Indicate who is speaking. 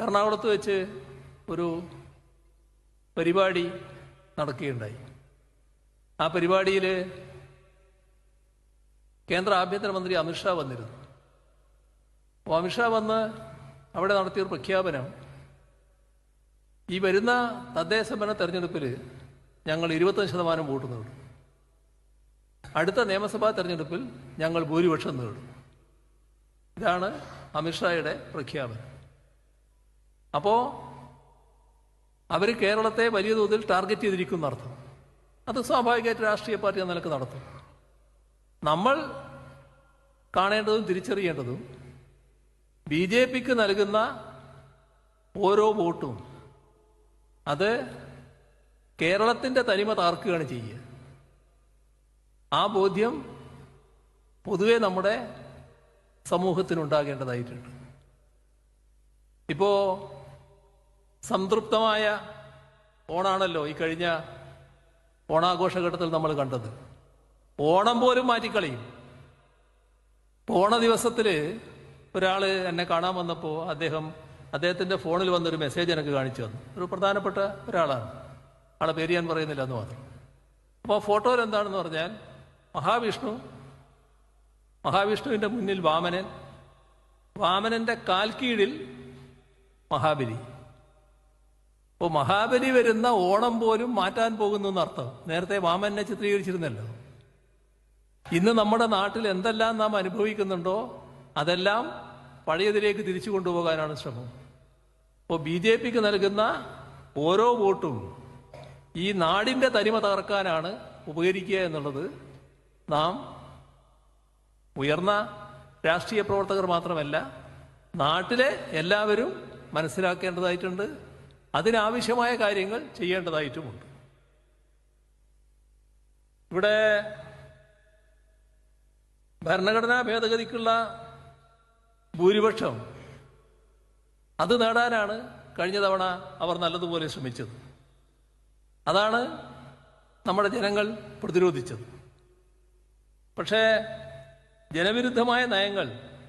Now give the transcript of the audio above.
Speaker 1: എറണാകുളത്ത് വെച്ച് ഒരു പരിപാടി നടക്കുകയുണ്ടായി. ആ പരിപാടിയിൽ കേന്ദ്ര ആഭ്യന്തരമന്ത്രി അമിത്ഷാ വന്നിരുന്നു. അപ്പോൾ അമിത്ഷാ വന്ന് അവിടെ നടത്തിയൊരു പ്രഖ്യാപനം ഈ വരുന്ന തദ്ദേശ ഭരണ തെരഞ്ഞെടുപ്പിൽ ഞങ്ങൾ ഇരുപത്തഞ്ച് ശതമാനം വോട്ട് നേടും. അടുത്ത നിയമസഭാ തെരഞ്ഞെടുപ്പിൽ ഞങ്ങൾ ഭൂരിപക്ഷം നേടും. ഇതാണ് അമിത്ഷായുടെ പ്രഖ്യാപനം. അപ്പോൾ അവർ കേരളത്തെ വലിയ തോതിൽ ടാർഗറ്റ് ചെയ്തിരിക്കുന്ന അർത്ഥം അത് സ്വാഭാവികമായിട്ട് രാഷ്ട്രീയ പാർട്ടി എന്ന നിലയ്ക്ക് നടത്തും. നമ്മൾ കാണേണ്ടതും തിരിച്ചറിയേണ്ടതും ബി ജെ പിക്ക് നൽകുന്ന ഓരോ വോട്ടും അത് കേരളത്തിന്റെ തനിമ താർക്കുകയാണ് ചെയ്യുക. ആ ബോധ്യം പൊതുവെ നമ്മുടെ സമൂഹത്തിനുണ്ടാകേണ്ടതായിട്ടുണ്ട്. ഇപ്പോൾ സംതൃപ്തമായ ഓണാണല്ലോ ഈ കഴിഞ്ഞ ഓണാഘോഷഘട്ടത്തിൽ നമ്മൾ കണ്ടത്. ഓണം പോലും മാറ്റിക്കളയും. ഓണ ദിവസത്തിൽ ഒരാൾ എന്നെ കാണാൻ വന്നപ്പോൾ അദ്ദേഹം അദ്ദേഹത്തിന്റെ ഫോണിൽ വന്നൊരു മെസ്സേജ് എനിക്ക് കാണിച്ചു തന്നു. ഒരു പ്രധാനപ്പെട്ട ഒരാളാണ്. ആളെ പേര് ഞാൻ പറയുന്നില്ല എന്ന് മാത്രം. അപ്പോൾ ഫോട്ടോയിൽ എന്താണെന്ന് പറഞ്ഞാൽ മഹാവിഷ്ണു മഹാവിഷ്ണുവിന്റെ മുന്നിൽ വാമനൻ വാമനന്റെ കാൽ കാൽക്കീഴിൽ മഹാബലി. അപ്പോൾ മഹാബലി വരുന്ന ഓണം പോലും മാറ്റാൻ പോകുന്നു എന്നർത്ഥം. നേരത്തെ വാമനെ ചിത്രീകരിച്ചിരുന്നല്ലോ. ഇന്ന് നമ്മുടെ നാട്ടിൽ എന്തെല്ലാം നാം അനുഭവിക്കുന്നുണ്ടോ അതെല്ലാം പഴയതിലേക്ക് തിരിച്ചു കൊണ്ടുപോകാനാണ് ശ്രമം. അപ്പോൾ ബി ജെ പിക്ക് നൽകുന്ന ഓരോ വോട്ടും ഈ നാടിന്റെ തനിമ തകർക്കാനാണ് ഉപകരിക്കുക എന്നുള്ളത് നാം ഉയർന്ന രാഷ്ട്രീയ പ്രവർത്തകർ മാത്രമല്ല നാട്ടിലെ എല്ലാവരും മനസ്സിലാക്കേണ്ടതായിട്ടുണ്ട്. അതിനാവശ്യമായ കാര്യങ്ങൾ ചെയ്യേണ്ടതായിട്ടുമുണ്ട്. ഇവിടെ ഭരണഘടനാ ഭേദഗതിക്കുള്ള ഭൂരിപക്ഷം അത് നേടാനാണ് കഴിഞ്ഞ തവണ അവർ നല്ലതുപോലെ ശ്രമിച്ചത്. അതാണ് നമ്മുടെ ജനങ്ങൾ പ്രതിരോധിച്ചത്. പക്ഷേ ജനവിരുദ്ധമായ നയങ്ങൾ